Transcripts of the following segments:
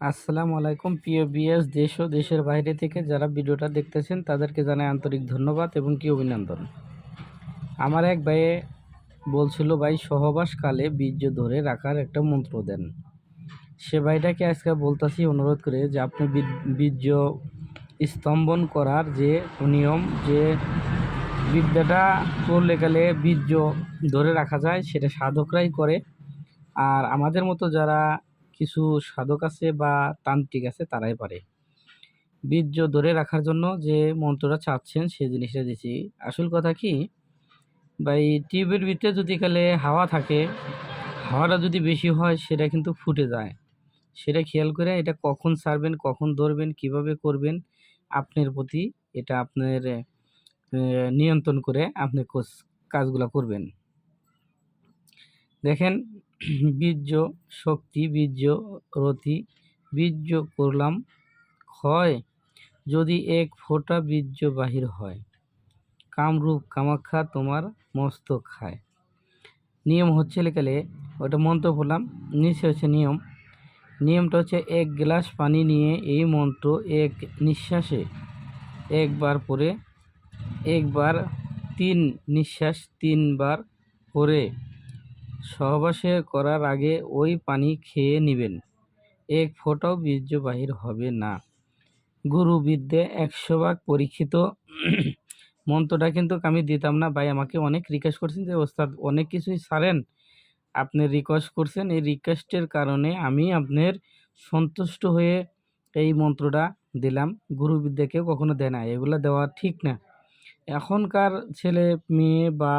আসসালামু আলাইকুম। প্রিয় বিএস দেশ ও দেশের বাইরে থেকে যারা ভিডিওটা দেখতেছেন, তাদেরকে জানাই আন্তরিক ধন্যবাদ এবং কি অভিনন্দন। আমার এক ভাইয়ে বলছিল, ভাই, সহবাসকালে বীর্য ধরে রাখার একটা মন্ত্র দেন। সে ভাইটাকে আজকে বলতাছি, অনুরোধ করে যে আপনি বীর- বীর্য স্তম্ভন করার যে নিয়ম, যে বিদ্যাটা করলে গেলে বীর্য ধরে রাখা যায়, সেটা সাধকরাই করে। আর আমাদের মতো যারা কিছু সাধক আছে বা তান্ত্রিক আছে, তারাই পারে। বীর্য ধরে রাখার জন্য যে মন্ত্রটা চাচ্ছেন সেই জিনিসটা দিচ্ছি আসল কথা কি? বা এই টিউবের ভিতরে যদি কালে হাওয়া থাকে, হাওয়াটা যদি বেশি হয়, সেটা কিন্তু ফুটে যায়। সেটা খেয়াল করে এটা কখন ছাড়বেন, কখন ধরবেন, কীভাবে করবেন, আপনার প্রতি এটা আপনার নিয়ন্ত্রণ করে আপনি কাজগুলো করবেন। দেখেন বীর্য শক্তি, বীর্য রতি, বীর্য করলাম ক্ষয় যদি এক ফোঁটা বীর্য বাহির হয়। কামরূপ কামাখ্যা তোমার মস্ত খায়। নিয়ম হচ্ছে লেখালে ওটা মন্ত্র বললাম নিচে হচ্ছে নিয়ম। নিয়মটা হচ্ছে এক গ্লাস পানি নিয়ে এই মন্ত্র এক নিঃশ্বাসে একবার পরে, একবার তিন নিঃশ্বাস তিনবার পরে। সহবাসে করার আগে ওই পানি খেয়ে নেবেন। এক ফোঁটাও বীর্য বাহির হবে না। গুরু বিদ্যে একশো ভাগ পরীক্ষিত। মন্ত্রটা কিন্তু আমি দিতাম না। ভাই, আমাকে অনেক রিকোয়েস্ট করছেন যে, ওস্তাদ, অনেক কিছুই সারেন আপনি রিকোয়েস্ট করছেন। এই রিকোয়েস্টের কারণে আমি আপনার সন্তুষ্ট হয়ে এই মন্ত্রটা দিলাম। গুরু বিদ্যাকেও কখনো দেয় না। এগুলো দেওয়া ঠিক না। এখনকার ছেলে, মেয়ে বা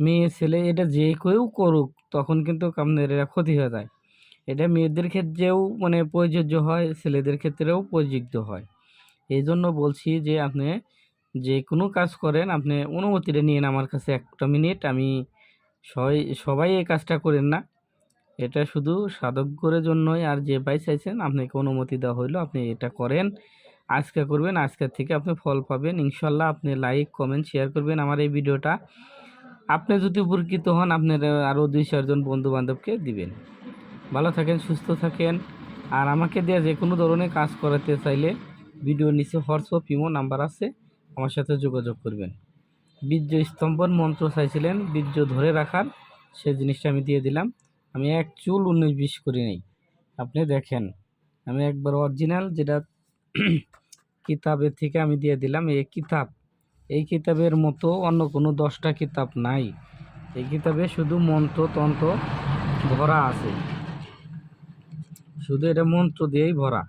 মেয়ে, ছেলে এটা যে কেউ করুক, তখন কিন্তু আপনার এরা ক্ষতি হয়ে যায়। এটা মেয়েদের ক্ষেত্রেও মানে প্রযোজ্য হয়, ছেলেদের ক্ষেত্রেও প্রযোজ্য হয়। এই জন্য বলছি যে আপনি যে কোনো কাজ করেন, আপনি অনুমতিটা নিন আমার কাছে একটা মিনিট, আমি সবাই সবাই এই কাজটা করেন না। এটা শুধু সাধকদের জন্যই, আর যে ভাই চাইছেন আপনাকে অনুমতি দেওয়া হইল, আপনি এটা করেন। আজকে করবেন আজকের থেকে আপনি ফল পাবেন। ইনশাল্লাহ আপনি লাইক কমেন্ট শেয়ার করবেন আমার এই ভিডিওটা। আপনি যদি উপকৃত হন, আপনার আরও দুই চারজন বন্ধু বান্ধবকে দিবেন। ভালো থাকেন, সুস্থ থাকেন। আর আমাকে দেওয়া যে কোনো ধরনের কাজ করাতে চাইলে ভিডিও নিচে হোয়াটসঅ্যাপ, ইমো নাম্বার আছে, আমার সাথে যোগাযোগ করবেন। বীর্য স্তম্ভন মন্ত্র চাইছিলেন, বীর্য ধরে রাখার, সে জিনিসটা আমি দিয়ে দিলাম। আমি এক চুল উনিশ বিশ করি নেই। আপনি দেখেন, আমি একবার অরিজিনাল যেটা কিতাবের থেকে আমি দিয়ে দিলাম এই কিতাব। এই কিতাবের মতো অন্য কোনো দশটা কিতাব নাই। এই কিতাবে শুধু মন্ত্র তন্ত্র ভরা আছে। শুধু এটা মন্ত্র দিয়েই ভরা।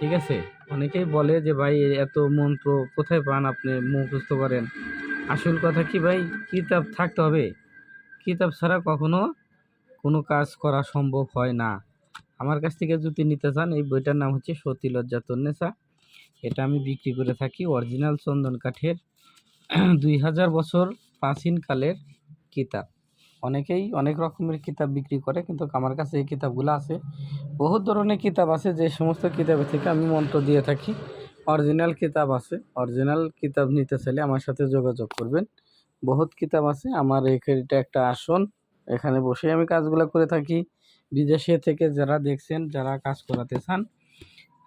ঠিক আছে? অনেকেই বলে যে, ভাই, এত মন্ত্র কোথায় পান আপনি? মুখস্থ করেন। আসল কথা কি ভাই? কিতাব থাকতে হবে। কিতাব ছাড়া কখনো কোনো কাজ করা সম্ভব হয় না। আমার কাছ থেকে যদি নিতে চান, এই বইটার নাম হচ্ছে সতী লজ্জা তন্নেসা এটা আমি বিক্রি করে থাকি। অরিজিনাল চন্দন কাঠের দুই হাজার বছর প্রাচীনকালের কিতাব। অনেকেই অনেক রকমের কিতাব বিক্রি করে, কিন্তু আমার কাছে এই কিতাবগুলো আছে। বহুত ধরনের কিতাব আছে, যে সমস্ত কিতাবের থেকে আমি মন্ত্র দিয়ে থাকি। অরিজিনাল কিতাব আছে, অরিজিনাল কিতাব নিতে চাইলে আমার সাথে যোগাযোগ করবেন। বহুত কিতাব আছে, আমার এটা একটা আসন। এখানে বসে আমি কাজগুলো করে থাকি। বিদেশে থেকে যারা দেখছেন, যারা কাজ করাতে চান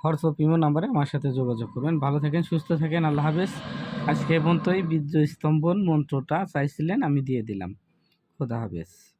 হোয়াটসঅ্যাপ ইমো নাম্বারে আমার সাথে যোগাযোগ করবেন। ভালো থাকেন, সুস্থ থাকেন, আল্লাহ হাফেজ। আজকে পর্যন্তই। বীর্য স্তম্ভন মন্ত্রটা চাইছিলেন, আমি দিয়ে দিলাম। খোদা হাফেজ।